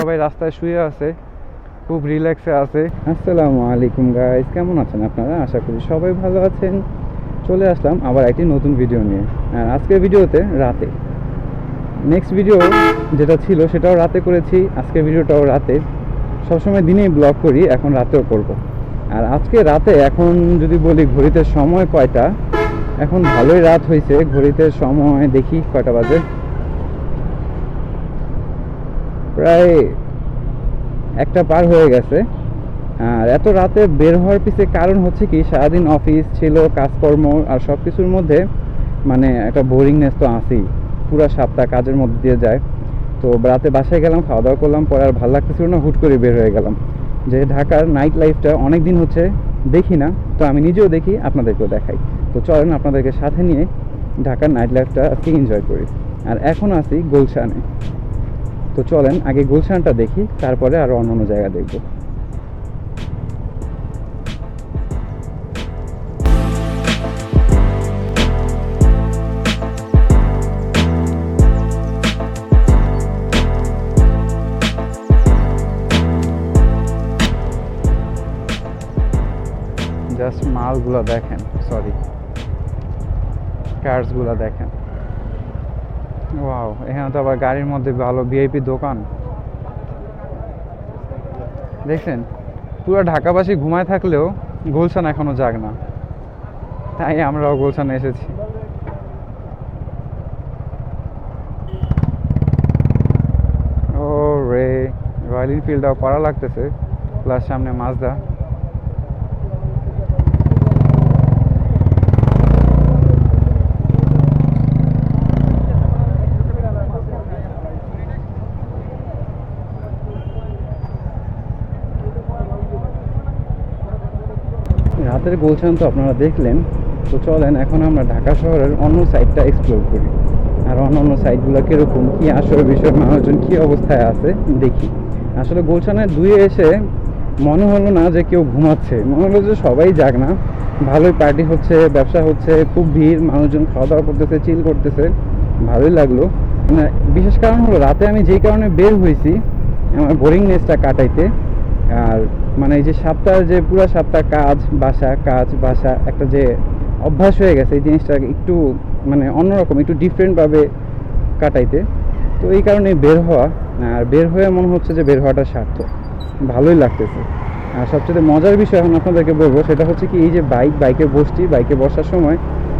সবাই রাস্তায় শুয়ে আছে, খুব রিল্যাক্সে আছে। আসসালামু আলাইকুম গাইস কেমন আছেন আপনারা? আশা করি সবাই ভালো আছেন। চলে আসলাম আবার একটি নতুন ভিডিও নিয়ে। আর আজকের ভিডিওতে রাতে। নেক্সট ভিডিও যেটা ছিল সেটাও রাতে করেছি। আজকের ভিডিওটাও রাতে। সবসময় দিনেই ব্লগ করি, এখন রাতেও করব। আর আজকে রাতে এখন যদি বলি ঘড়িতে সময় কয়টা, এখন ভালোই রাত হয়েছে ঘড়িতে সময় দেখি কয়টা বাজে? প্রায় একটা পার হয়ে গেছে। আর এত রাতে বের হওয়ার পিছে কারণ হচ্ছে কি, সারাদিন অফিস ছিল, কাজকর্ম আর সব কিছুর মধ্যে মানে একটা বোরিংনেস তো আছেই। পুরো সপ্তাহ কাজের মধ্যে দিয়ে যায়। তো রাতে বাসায় গেলাম খাওয়া দাওয়া করলাম, পরে আর ভালো লাগতেছিল না, হুট করে বের হয়ে গেলাম। যে ঢাকার নাইট লাইফটা অনেক দিন হচ্ছে দেখি না, তো আমি নিজেও দেখি, আপনাদেরকেও দেখাই। তো চলেন আপনাদেরকে সাথে নিয়ে ঢাকার নাইট লাইফটা আজকে এনজয় করি। আর এখন আছি গুলশানে। তো চলেন, আগে গুলশানটা দেখি, তারপরে আরও অন্য অন্য জায়গা দেখব। জাস্ট মালগুলো দেখেন সরি কার্সগুলো দেখেন। ওয়াও এখানে তো আবার গাড়ির মধ্যে ভালো ভিআইপি দোকান। দেখছেন, পুরো ঢাকাবাসী ঘুমায় থাকলেও গুলশান এখনও জাগ না। তাই আমরাও গুলশানে এসেছি। ও রে রয়্যাল এনফিল্ডটাও করা লাগতেছে, প্লাস সামনে মাজদা। রাতের গুলশান তো আপনারা দেখলেন, তো চলেন এখন আমরা ঢাকা শহরের অন্য সাইডটা এক্সপ্লোর করি। আর অন্য অন্য সাইডগুলো কীরকম, কী আসলে বিষয়, মানুষজন কী অবস্থায় আছে, দেখি। আসলে গুলশানের দুয়ে এসে মনে হলো না যে কেউ ঘুমাচ্ছে। মনে হলো যে সবাই যাক না। ভালোই পার্টি হচ্ছে, ব্যবসা হচ্ছে, খুব ভিড়, মানুষজন খাওয়া দাওয়া করতেছে চিল করতেছে। ভালোই লাগল। মানে বিশেষ কারণ হলো, রাতে আমি যেই কারণে বের হয়েছি, আমার বোরিংনেসটা কাটাইতে। আর মানে এই যে সপ্তাহের যে পুরো সপ্তাহ কাজ, বাসা কাজ, বাসা, একটা যে অভ্যাস হয়ে গেছে, এই জিনিসটা একটু মানে অন্যরকম, একটু ডিফারেন্টভাবে কাটাইতে। তো এই কারণে বের হওয়া, আর বের হয়ে মনে হচ্ছে যে বের হওয়াটা সার্থক। ভালোই লাগতেছে। আর সবচেয়ে মজার বিষয় এখন আপনাদেরকে বলব, সেটা হচ্ছে কি, এই যে বাইক, বাইকে বসছি, বাইকে বসার সময়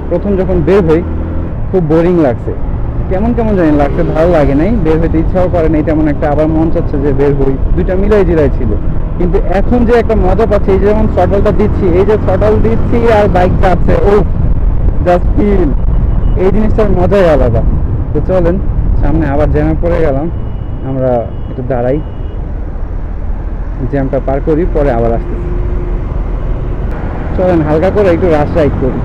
প্রথম যখন বের হই, খুব বোরিং লাগছে। কেমন কেমন জানি লাগছে, ভালো লাগে নাই। বের হইতে ইচ্ছাও করে নাই, তেমন একটা আবার মন চাচ্ছে যে বের হই। দুইটা মিলাই জিলাই ছিল। কিন্তু এখন যে একটা মজা পাচ্ছি, এই যেমন শটলটা দিচ্ছি, এই যে শটল দিচ্ছি আর বাইকটা আছে ও জাস্ট ফিল এই জিনিসটার মজাই আলাদা। তো চলেন, সামনে আবার জ্যামে পড়ে গেলাম। আমরা একটু দাঁড়াই। জ্যামটা পার করি, পরে আবার আসতেছি। চলেন, হালকা করে একটু রাশ রাইড করি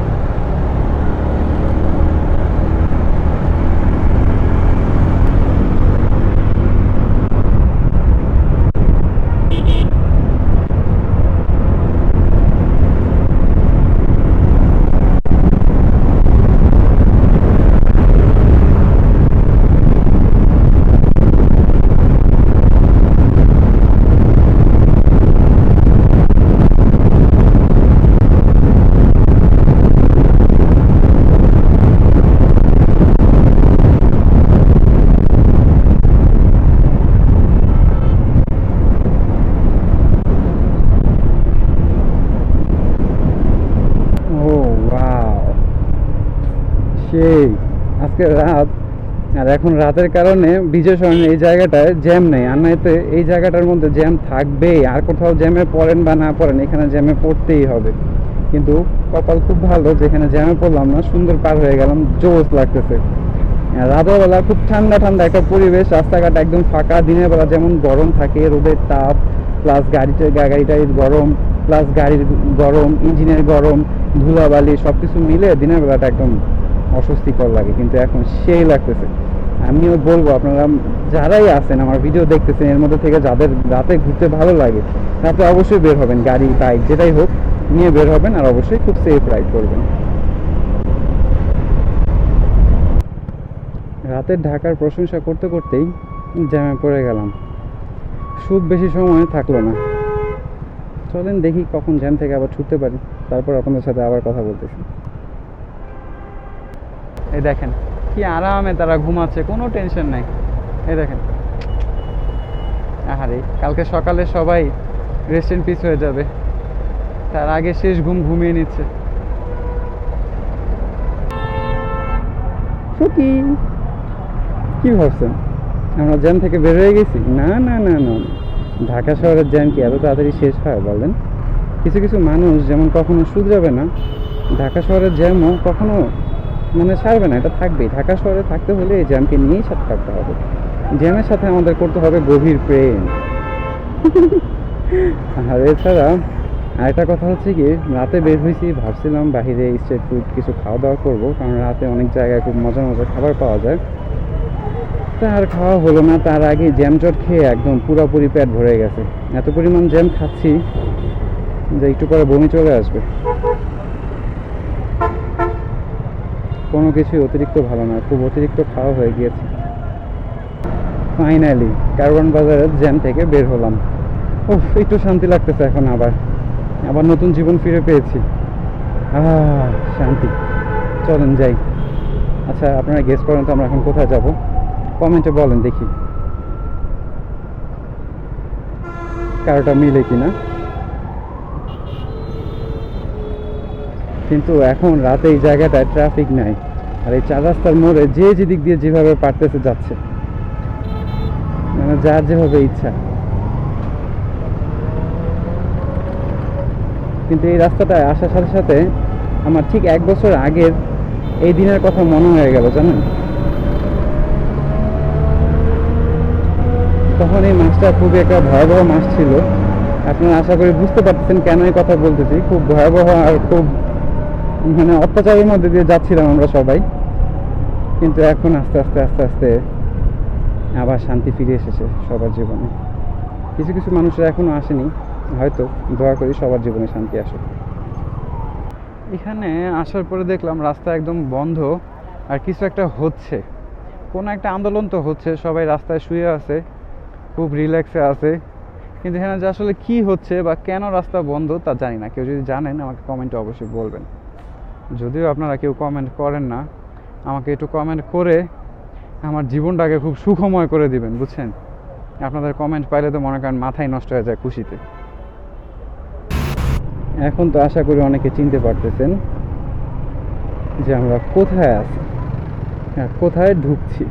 ও ওয়াও সেই, আজকে রাত। আর এখন রাতের কারণে বিজয় সরণ এই জায়গাটায় জ্যাম নেই। আর নয়তো এই জায়গাটার মধ্যে জ্যাম থাকবেই। আর কোথাও জ্যামে পড়েন বা না পড়েন, এখানে জ্যামে পড়তেই হবে। কিন্তু কপাল খুব ভালো, যেখানে জ্যামে পড়লাম না, সুন্দর পার হয়ে গেলাম, জোস লাগতেছে। আর রাতের বেলা খুব ঠান্ডা ঠান্ডা একটা পরিবেশ, রাস্তাঘাট একদম ফাঁকা, দিনের বেলা যেমন গরম থাকে, রোদের তাপ প্লাস গাড়িটা গাড়িটার গরম প্লাস গাড়ির গরম, ইঞ্জিনের গরম, ধুলাবালি সব কিছু মিলে দিনের বেলাটা একদম অস্বস্তিকর লাগে, কিন্তু এখন সেই লাগতেছে। আমিও বলব আপনারা, যারাই আছেন, আমার ভিডিও দেখতেছেন, এর মধ্যে থেকে যাদের রাতে ঘুরতে ভালো লাগে, রাতে অবশ্যই বের হবেন, গাড়ি বাইক যেটাই হোক, নিয়ে বের হবেন আর অবশ্যই খুব সেফ রাইড করবেন। রাতের ঢাকার প্রশংসা করতে করতেই জ্যামে পড়ে গেলাম। খুব বেশি সময় থাকল না। চলেন দেখি কখন জ্যাম থেকে আবার ছুটতে পারি, তারপর আপনাদের সাথে আবার কথা বলতেছি। এই দেখেন, কি আরামে তারা ঘুমাচ্ছে, কোনো টেনশন নাই। এই দেখেন। আহারে, কালকে সকালে সবাই রেস্ট ইন পিস হয়ে যাবে। তার আগে শেষ ঘুম ঘুমিয়ে নিচ্ছে। সুখী, কি ভাবছেন? আমরা জ্যাম থেকে বের হয়ে গেছি? না না না না। ঢাকা শহরের জ্যাম কি এত তাড়াতাড়ি শেষ হয়, বলেন? কিছু কিছু মানুষ যেমন কখনো শুধরাবে না, ঢাকা শহরের জ্যামও কখনো মানে ছাড়বে না এটা থাকবেই। ঢাকা শহরে থাকতে হলে এই জ্যামকে নিয়েই সাথে থাকতে হবে। জ্যামের সাথে আমাদের করতে হবে গভীর প্রেম। আর এছাড়া আরেকটা কথা হচ্ছে কি রাতে বের হয়েছি ভাবছিলাম বাইরে স্ট্রিট ফুড কিছু খাওয়া দাওয়া করব কারণ রাতে অনেক জায়গায় খুব মজা মজা খাবার পাওয়া যায়। তা আর খাওয়া হলো না তার আগে জ্যাম চট খেয়ে একদম পুরোপুরি পেট ভরে গেছে। এত পরিমাণ জ্যাম খাচ্ছি যে একটু পরে বমি চলে আসবে। কোনো কিছুই অতিরিক্ত ভালো না, খুব অতিরিক্ত খাওয়া হয়ে গিয়েছে। ফাইনালি কারওয়ান বাজারের জ্যাম থেকে বের হলাম। উফ, একটু শান্তি লাগতেছে এখন আবার। আবার নতুন জীবন ফিরে পেয়েছি। শান্তি। চলেন যাই। আচ্ছা আপনারা গেস করেন তো আমরা এখন কোথায় যাব? কমেন্টে বলেন দেখি। কারোটা মিলে কিনা? কিন্তু এখন রাতে এই জায়গাটায় ট্রাফিক নাই। আর এই চার রাস্তার মোড়ে যে যেদিক দিয়ে যেভাবে পারতেছে যাচ্ছে। মানে যার যেভাবে ইচ্ছা। কিন্তু এই রাস্তাটায় আসার সাথে সাথে আমার ঠিক এক বছর আগের এই দিনের কথা মনে হয়ে গেল, জানেন? তখন এই মাছটা খুবই একটা ভয়াবহ মাছ ছিল। আপনারা আশা করি বুঝতে পারতেছেন কেন এই কথা বলতেছি। খুব ভয়াবহ আর খুব মানে অত্যাচারের মধ্যে দিয়ে যাচ্ছিলাম আমরা সবাই। কিন্তু এখন আস্তে আস্তে আস্তে আস্তে আবার শান্তি ফিরে এসেছে সবার জীবনে। কিছু কিছু মানুষের এখনও আসেনি, হয়তো দোয়া করি সবার জীবনে শান্তি আসুক। এখানে আসার পরে দেখলাম রাস্তা একদম বন্ধ আর কিছু একটা হচ্ছে। কোনো একটা আন্দোলন তো হচ্ছে, সবাই রাস্তায় শুয়ে আছে, খুব রিল্যাক্সে আছে। কিন্তু এখানে যে আসলে কী হচ্ছে বা কেন রাস্তা বন্ধ তা জানি না। কেউ যদি জানেন আমাকে কমেন্টে অবশ্যই বলবেন। যদিও আপনারা কেউ কমেন্ট করেন না আমাকে একটু কমেন্ট করে আমার জীবনটাকে খুব সুখময় করে দিবেন, বুঝছেন? আপনাদের কমেন্ট পাইলে তো মনে করেন মাথায় নষ্ট হয়ে যায় খুশিতে। এখন তো আশা করি অনেকে চিনতে পারতেছেন যে আমরা কোথায় আছি, আর কোথায় ঢুকছি।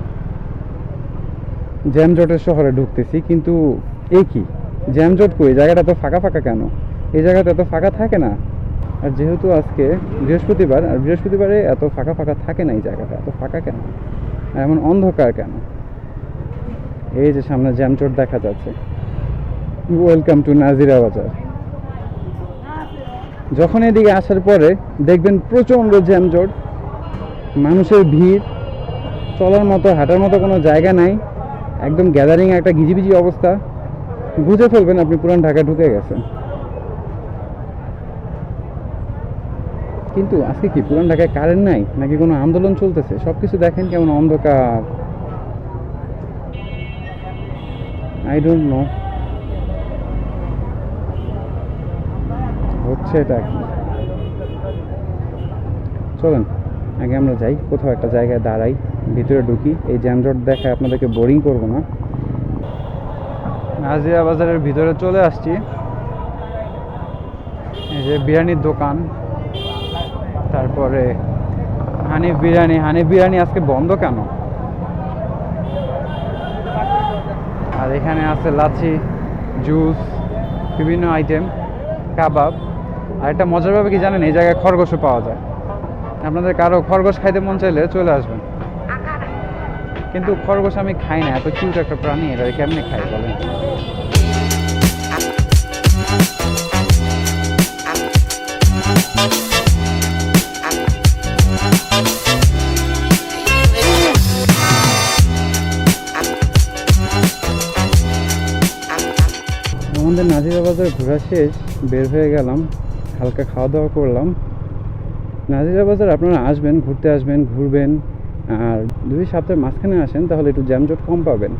জ্যামজটের শহরে ঢুকতেছি, কিন্তু এই কি? জ্যামজট কই? জায়গাটা তো ফাঁকা ফাঁকা কেন? এই জায়গাটা এত ফাঁকা থাকে না। আর যেহেতু আজকে বৃহস্পতিবার, আর বৃহস্পতিবারে এত ফাঁকা ফাঁকা থাকে না এই জায়গাটা, এত ফাঁকা কেন? আর এমন অন্ধকার কেন? এই যে সামনে জ্যামচট দেখা যাচ্ছে। ওয়েলকাম টু নাজিরা বাজার। যখন এদিকে আসার পরে দেখবেন প্রচণ্ড জ্যামজট মানুষের ভিড়, চলার মতো, হাঁটার মতো কোনো জায়গা নাই, একদম গ্যাদারিং একটা গিজিবিজি অবস্থা। বুঝে ফেলবেন আপনি পুরান ঢাকা ঢুকে গেছেন। কিন্তু আজকে কি পুরান ঢাকায় কারেন্ট নাই? নাকি কোনো আন্দোলন চলতেছে? সব কিছু দেখেন কেমন অন্ধকার। আই ডোন্ট নো হচ্ছে এটা কি চলেন, আগে আমরা যাই, কোথাও একটা জায়গায় দাঁড়াই, ভিতরে ঢুকি। এই জ্যামজট দেখায় আপনাদেরকে বোরিং করব না। নাজিয়া বাজারের ভিতরে চলে আসছি। এই যে বিরিয়ানির দোকান। তারপরে হানিফ বিরিয়ানি হানিফ বিরিয়ানি আজকে বন্ধ কেন? আর এখানে আছে লাচি জুস, বিভিন্ন আইটেম, কাবাব। আর একটা মজার কি জানেন, এই জায়গায় খরগোশও পাওয়া যায়। আপনাদের কারও খরগোশ খাইতে মন চাইলে চলে আসবেন। কিন্তু খরগোশ আমি খাই না, এত কিউট একটা প্রাণী, এটা কেমনে খাই বলেন? আমাদের নাজিরা বাজার ঘোরা শেষ, বের হয়ে গেলাম, হালকা খাওয়া দাওয়া করলাম। নাজিরা বাজার আপনারা আসবেন, ঘুরতে আসবেন, ঘুরবেন, আর যদি সপ্তাহের মাঝখানে আসেন, তাহলে একটু জ্যামজট কম পাবেন।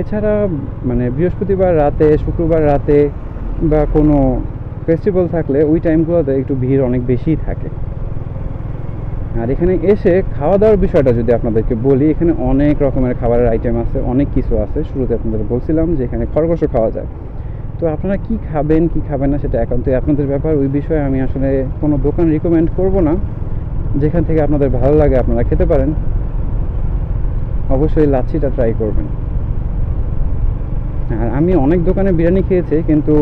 এছাড়া মানে বৃহস্পতিবার রাতে, শুক্রবার রাতে বা কোনো ফেস্টিভ্যাল থাকলে ওই টাইমগুলোতে একটু ভিড় অনেক বেশিই থাকে। আর এখানে এসে খাওয়া দাওয়ার বিষয়টা যদি আপনাদেরকে বলি, এখানে অনেক রকমের খাবারের আইটেম আছে, অনেক কিছু আছে। শুরুতে আপনাদের বলছিলাম যে এখানে খরগোশও খাওয়া যায়। তো আপনারা কি খাবেন কি খাবেন না সেটা একান্তই আপনাদের ব্যাপার। ওই বিষয়ে আমি আসলে কোনো দোকান রিকমেন্ড করব না। যেখান থেকে আপনাদের ভালো লাগে আপনারা খেতে পারেন। অবশ্যই লাচ্ছিটা ট্রাই করবেন। আর আমি অনেক দোকানে বিরিয়ানি খেয়েছি, কিন্তু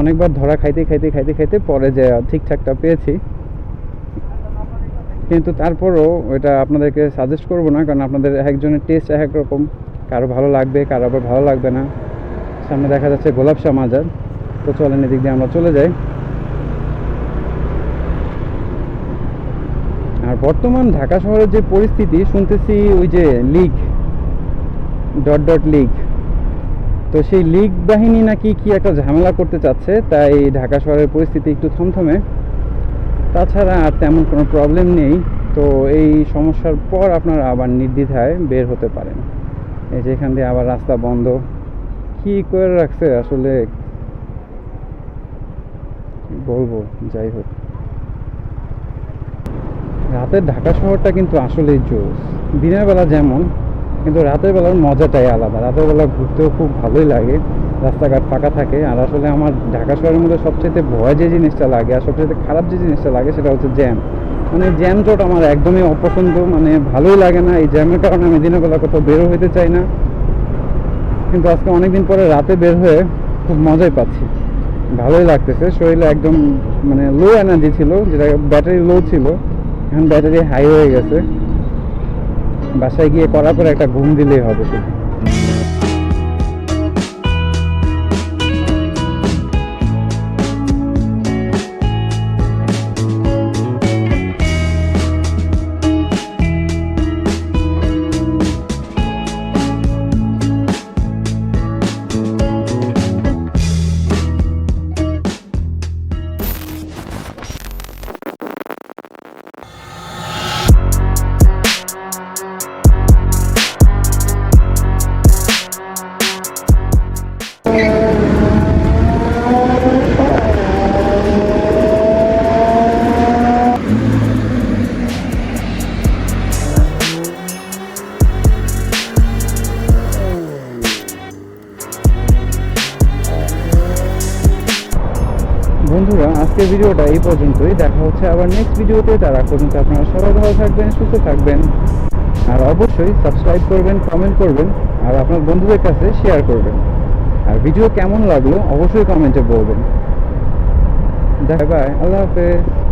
অনেকবার ধরা খাইতে খাইতে খাইতে খাইতে পরে যে ঠিকঠাকটা পেয়েছি। কিন্তু তারপরও এটা আপনাদেরকে সাজেস্ট করব না, কারণ আপনাদের একজনের টেস্ট এক এক রকম। কারও ভালো লাগবে, কারও আবার ভালো লাগবে না। সামনে দেখা যাচ্ছে গোলাপ শাহ মাজার। তো চলেন এদিক দিয়ে আমরা চলে যাই। আর বর্তমান ঢাকা শহরের যে পরিস্থিতি, শুনতেছি ওই যে লিগ ডট ডট লিগ তো সেই লিগ বাহিনী নাকি কি একটা ঝামেলা করতে চাচ্ছে, তাই ঢাকা শহরের পরিস্থিতি একটু থমথমে। তাছাড়া আর তেমন কোনো প্রবলেম নেই। তো এই সমস্যার পর আপনারা আবার নির্দ্বিধায় বের হতে পারেন। এই যে এখান দিয়ে আবার রাস্তা বন্ধ। কি করে রাখছে আসলে? বলব? যাই হোক। রাতের ঢাকা শহরটা কিন্তু আসলেই জোস দিনের বেলা যেমন, কিন্তু রাতের বেলার মজাটাই আলাদা। রাতের বেলা ঘুরতেও খুব ভালোই লাগে। রাস্তাঘাট ফাঁকা থাকে। আর আসলে আমার ঢাকা শহরের মধ্যে সবচেয়ে ভয় যে জিনিসটা লাগে আর সবচেয়ে খারাপ যে জিনিসটা লাগে সেটা হচ্ছে জ্যাম। মানে জ্যাম জট আমার একদমই অপছন্দ। মানে ভালোই লাগে না এই জ্যামের কারণে আমি দিনের বেলা কোথাও বেরো হইতে চাই না। কিন্তু আজকে অনেকদিন পরে রাতে বের হয়ে খুব মজাই পাচ্ছি। ভালোই লাগতেছে, শরীরে একদম মানে লো এনার্জি ছিল, যেটা ব্যাটারি লো ছিল। এখন ব্যাটারি হাই হয়ে গেছে। বাসায় গিয়ে করার পরে একটা ঘুম দিলেই হবে শুধু। আজকের ভিডিওটা এই পর্যন্তই। দেখা হচ্ছে আবার নেক্সট ভিডিওতে। তারা পর্যন্ত আপনারা সবাই ভালো থাকবেন, সুস্থ থাকবেন। আর অবশ্যই সাবস্ক্রাইব করবেন কমেন্ট করবেন, আর আপনার বন্ধুদের কাছে শেয়ার করবেন। আর ভিডিও কেমন লাগল অবশ্যই কমেন্টে বলবেন। দেখা বাই আল্লাহ হাফেজ।